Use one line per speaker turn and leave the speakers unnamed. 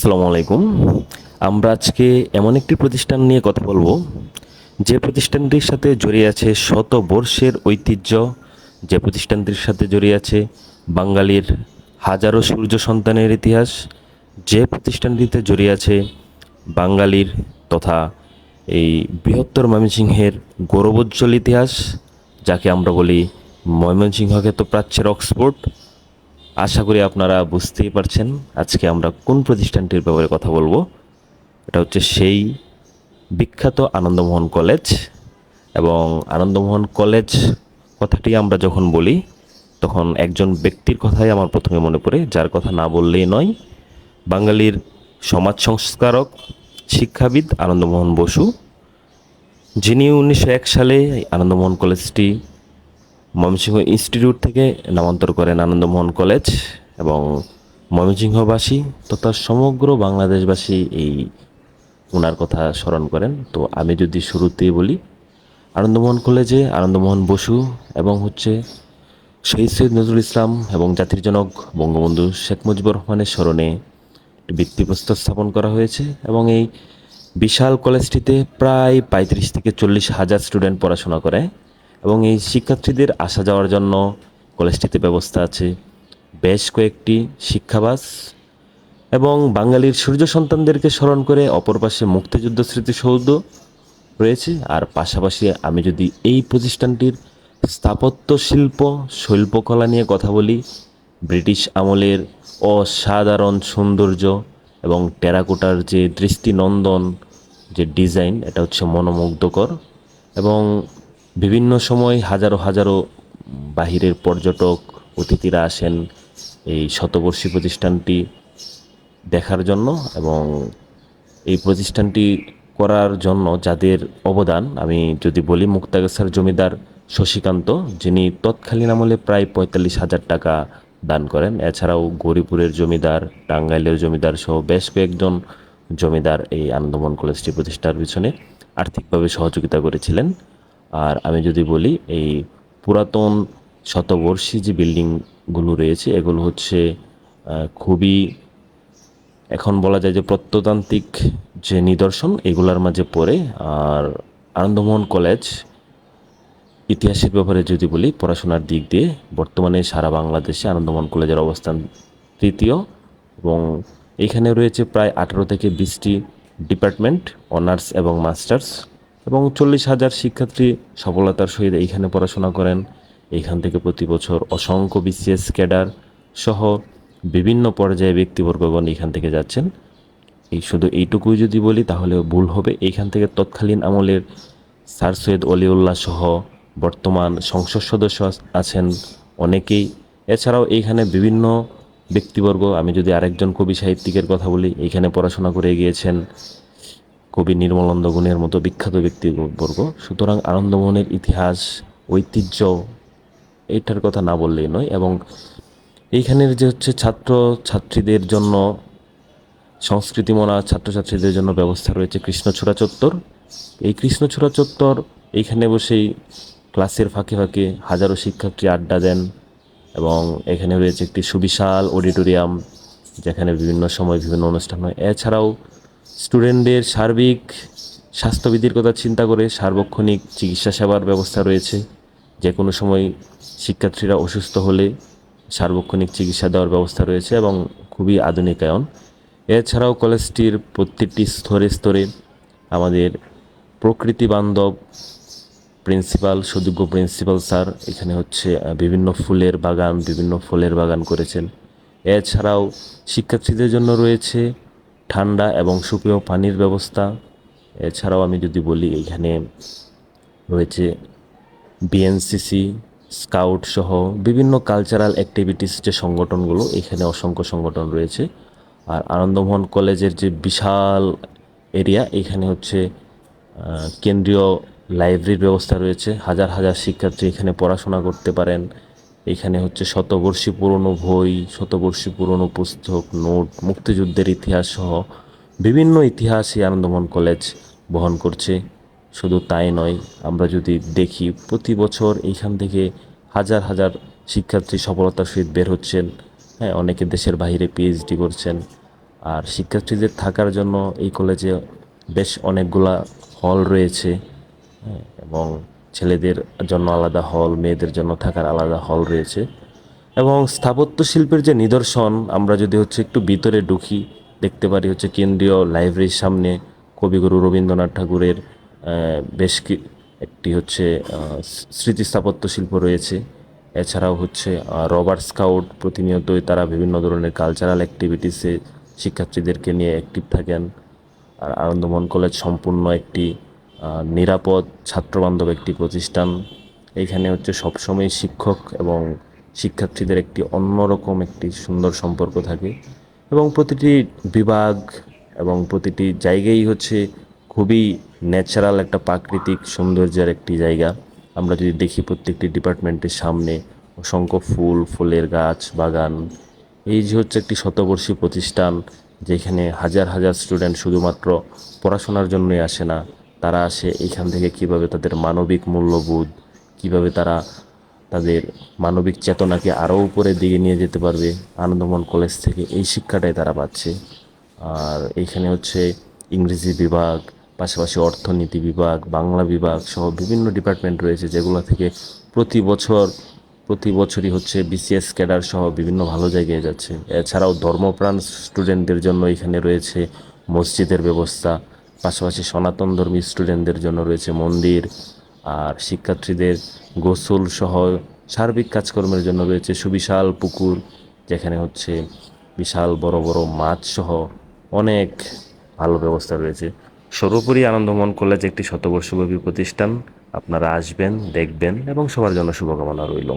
আসসালামু আলাইকুম। আমরা আজকে এমন একটি প্রতিষ্ঠান নিয়ে কথা বলব, যে প্রতিষ্ঠানটির সাথে জড়িয়ে আছে শত বর্ষের ঐতিহ্য, যে প্রতিষ্ঠানটির সাথে জড়িয়ে আছে বাঙালির হাজারো সূর্য সন্তানের ইতিহাস, যে প্রতিষ্ঠানটিতে জড়িয়ে আছে বাঙালির তথা এই বৃহত্তর ময়মনসিংহের গৌরবোজ্জ্বল ইতিহাস, যাকে আমরা বলি ময়মনসিংহকে তো প্রাচ্যের অক্সফোর্ড। আশা করি আপনারা বুঝতেই পারছেন আজকে আমরা কোন প্রতিষ্ঠানটির ব্যাপারে কথা বলব। এটা হচ্ছে সেই বিখ্যাত আনন্দমোহন কলেজ এবং আনন্দমোহন কলেজ কথাটি আমরা যখন বলি, তখন একজন ব্যক্তির কথাই আমার প্রথমে মনে পড়ে, যার কথা না বললেই নয়। বাঙালির সমাজ সংস্কারক, শিক্ষাবিদ আনন্দমোহন বসু, যিনি উনিশশো এক সালে আনন্দমোহন কলেজটি ময়মনসিংহ ইনস্টিটিউট থেকে নামান্তর করেন আনন্দমোহন কলেজ এবং ময়মনসিংহবাসী তথা সমগ্র বাংলাদেশবাসী এই ওনার কথা স্মরণ করেন। তো আমি যদি শুরুতেই বলি, আনন্দমোহন কলেজে আনন্দমোহন বসু এবং হচ্ছে শহীদ সৈয়দ নজরুল ইসলাম এবং জাতির জনক বঙ্গবন্ধু শেখ মুজিবুর রহমানের স্মরণে একটি ভিত্তিপ্রস্তর স্থাপন করা হয়েছে এবং এই বিশাল কলেজটিতে প্রায় পঁয়ত্রিশ থেকে চল্লিশ হাজার স্টুডেন্ট পড়াশোনা করে। এবং এই শিক্ষার্থীদের আসা যাওয়ার জন্য কলেজটিতে ব্যবস্থা আছে। বেশ কয়েকটি শিক্ষাবাস এবং বাঙালির সূর্য সন্তানদেরকে স্মরণ করে অপর পাশে মুক্তিযুদ্ধ স্মৃতিসৌধ রয়েছে। আর পাশাপাশি আমি যদি এই প্রতিষ্ঠানটির স্থাপত্য, শিল্প, শিল্পকলা নিয়ে কথা বলি, ব্রিটিশ আমলের অসাধারণ সৌন্দর্য এবং টেরাকোটার যে দৃষ্টিনন্দন, যে ডিজাইন, এটা হচ্ছে মনোমুগ্ধকর এবং বিভিন্ন সময় হাজারো হাজারো বাহিরের পর্যটক, অতিথিরা আসেন এই শতবর্ষী প্রতিষ্ঠানটি দেখার জন্য এবং এই প্রতিষ্ঠানটি করার জন্য যাদের অবদান, আমি যদি বলি মুক্তাগাছার জমিদার শশীকান্ত, যিনি তৎকালীন আমলে প্রায় পঁয়তাল্লিশ হাজার টাকা দান করেন। এছাড়াও গৌরীপুরের জমিদার, টাঙ্গাইলের জমিদার সহ বেশ কয়েকজন জমিদার এই আনন্দমন কলেজটি প্রতিষ্ঠার পিছনে আর্থিকভাবে সহযোগিতা করেছিলেন। আর আমি যদি বলি, এই পুরাতন শতবর্ষী যে বিল্ডিংগুলো রয়েছে, এগুলো হচ্ছে খুবই এখন বলা যায় যে প্রত্নতান্ত্রিক যে নিদর্শন, এগুলার মাঝে পড়ে। আর আনন্দমোহন কলেজ, ইতিহাসের ব্যাপারে যদি বলি, পড়াশোনার দিক দিয়ে বর্তমানে সারা বাংলাদেশে আনন্দমোহন কলেজের অবস্থান তৃতীয় এবং এখানে রয়েছে প্রায় আঠারো থেকে বিশটি ডিপার্টমেন্ট, অনার্স এবং মাস্টার্স। এবং চল্লিশ হাজার শিক্ষার্থী সফলতার সহিত এইখানে পড়াশোনা করেন। এইখান থেকে প্রতি বছর অসংখ্য বিসিএস ক্যাডার সহ বিভিন্ন পর্যায়ে ব্যক্তিবর্গগণ এখান থেকে যাচ্ছেন। এই শুধু এইটুকুই যদি বলি, তাহলে ভুল হবে। এইখান থেকে তৎকালীন আমলের স্যার সৈয়দ অলিউল্লাহ সহ বর্তমান সংসদ সদস্য আছেন অনেকেই। এছাড়াও এইখানে বিভিন্ন ব্যক্তিবর্গ, আমি যদি আরেকজন কবি সাহিত্যিকের কথা বলি, এইখানে পড়াশোনা করে গিয়েছেন। কবি নির্মলানন্দ গুণের মতো বিখ্যাত ব্যক্তিবর্গ। সুতরাং আনন্দমোহনের ইতিহাস, ঐতিহ্য, এইটার কথা না বললেই নয় এবং এইখানের যে হচ্ছে ছাত্র ছাত্রীদের জন্য সংস্কৃতিমনা ছাত্রছাত্রীদের জন্য ব্যবস্থা রয়েছে কৃষ্ণচূড়া চত্বর। এই কৃষ্ণচূড়া চত্বর, এইখানে বসেই ক্লাসের ফাঁকে ফাঁকে হাজারো শিক্ষার্থী আড্ডা দেন এবং এখানে রয়েছে একটি সুবিশাল অডিটোরিয়াম, যেখানে বিভিন্ন সময় বিভিন্ন অনুষ্ঠান হয়। এছাড়াও স্টুডেন্টদের সার্বিক স্বাস্থ্যবিধির কথা চিন্তা করে সার্বক্ষণিক চিকিৎসা সেবার ব্যবস্থা রয়েছে। যে কোনো সময় শিক্ষার্থীরা অসুস্থ হলে সার্বক্ষণিক চিকিৎসা দেওয়ার ব্যবস্থা রয়েছে এবং খুবই আধুনিকায়ন। এছাড়াও কলেজটির প্রত্যেকটি স্তরে স্তরে আমাদের প্রকৃতি বান্ধব প্রিন্সিপাল, সুযোগ্য প্রিন্সিপাল স্যার এখানে হচ্ছে বিভিন্ন ফুলের বাগান, বিভিন্ন ফলের বাগান করেছেন। এছাড়াও শিক্ষার্থীদের জন্য রয়েছে ঠান্ডা এবং সুপেয় পানির ব্যবস্থা। এছাড়াও আমি যদি বলি, এখানে রয়েছে বিএনসিসি স্কাউট সহ বিভিন্ন কালচারাল অ্যাক্টিভিটিস যে সংগঠনগুলো, এখানে অসংখ্য সংগঠন রয়েছে। আর আনন্দমোহন কলেজের যে বিশাল এরিয়া এখানে হচ্ছে কেন্দ্রীয় লাইব্রেরির ব্যবস্থা রয়েছে। হাজার হাজার শিক্ষার্থী এখানে পড়াশোনা করতে পারেন। এখানে হচ্ছে শতবর্ষী পুরনো বই শতবর্ষী পুরনো পুস্তক নোট মুক্তিযুদ্ধের ইতিহাস সহ বিভিন্ন ইতিহাস এই আনন্দমোহন কলেজ বহন করছে। শুধু তাই নয় আমরা যদি দেখি প্রতি বছর এইখান থেকে হাজার হাজার শিক্ষার্থী সফলতার সহিত বের হচ্ছেন হ্যাঁ অনেকে দেশের বাইরে পিএইচডি করছেন আর শিক্ষার্থীদের থাকার জন্য এই কলেজে বেশ অনেকগুলা হল রয়েছে হ্যাঁ, এবং ছেলেদের জন্য আলাদা হল মেয়েদের জন্য থাকার আলাদা হল রয়েছে। এবং স্থাপত্য শিল্পের যে নিদর্শন আমরা যদি হচ্ছে একটু ভিতরে ঢুকি দেখতে পারি হচ্ছে কেন্দ্রীয় লাইব্রেরির সামনে কবিগুরু রবীন্দ্রনাথ ঠাকুরের বেশ একটি হচ্ছে স্মৃতি স্থাপত্য শিল্প রয়েছে। এছাড়াও হচ্ছে আহ, রবার্ট স্কাউট প্রতিনিয়তই তারা বিভিন্ন ধরনের কালচারাল অ্যাক্টিভিটিসে শিক্ষার্থীদেরকে নিয়ে অ্যাক্টিভ থাকেন। আর আনন্দমোহন কলেজ সম্পূর্ণ একটি নিরাপদ ছাত্রবান্ধব একটি প্রতিষ্ঠান। এইখানে হচ্ছে সবসময় শিক্ষক এবং শিক্ষার্থীদের একটি অন্যরকম একটি সুন্দর সম্পর্ক থাকে এবং প্রতিটি বিভাগ এবং প্রতিটি জায়গায় হচ্ছে খুবই ন্যাচারাল একটা প্রাকৃতিক সৌন্দর্যের একটি জায়গা। আমরা যদি দেখি প্রত্যেকটি ডিপার্টমেন্টের সামনে অসংখ্য ফুল, ফুলের গাছ, বাগান। এই যে হচ্ছে একটি শতবর্ষী প্রতিষ্ঠান, যেখানে হাজার হাজার স্টুডেন্ট শুধুমাত্র পড়াশোনার জন্যই আসে না তারা আসে এখান থেকে কীভাবে তাদের মানবিক মূল্যবোধ, কীভাবে তারা তাদের মানবিক চেতনাকে আরও উপরের দিকে নিয়ে যেতে পারবে আনন্দমোহন কলেজ থেকে, এই শিক্ষাটাই তারা পাচ্ছে। আর এইখানে হচ্ছে ইংরেজি বিভাগ, পাশাপাশি অর্থনীতি বিভাগ, বাংলা বিভাগ সহ বিভিন্ন ডিপার্টমেন্ট রয়েছে যেগুলো থেকে প্রতি বছর, প্রতি বছরই হচ্ছে বিসিএস ক্যাডার সহ বিভিন্ন ভালো জায়গায় যাচ্ছে। এছাড়াও ধর্মপ্রাণ স্টুডেন্টদের জন্য এখানে রয়েছে মসজিদের ব্যবস্থা পাশাপাশি সনাতন ধর্মী স্টুডেন্টদের জন্য রয়েছে মন্দির, আর শিক্ষার্থীদের গোসল সহ সার্বিক কাজকর্মের জন্য রয়েছে সুবিশাল পুকুর, যেখানে হচ্ছে বিশাল বড় বড় মাছ সহ অনেক ভালো ব্যবস্থা রয়েছে। সর্বোপরি আনন্দমোহন কলেজ একটি শতবর্ষব্যাপী প্রতিষ্ঠান। আপনারা আসবেন, দেখবেন এবং সবার জন্য শুভকামনা রইল।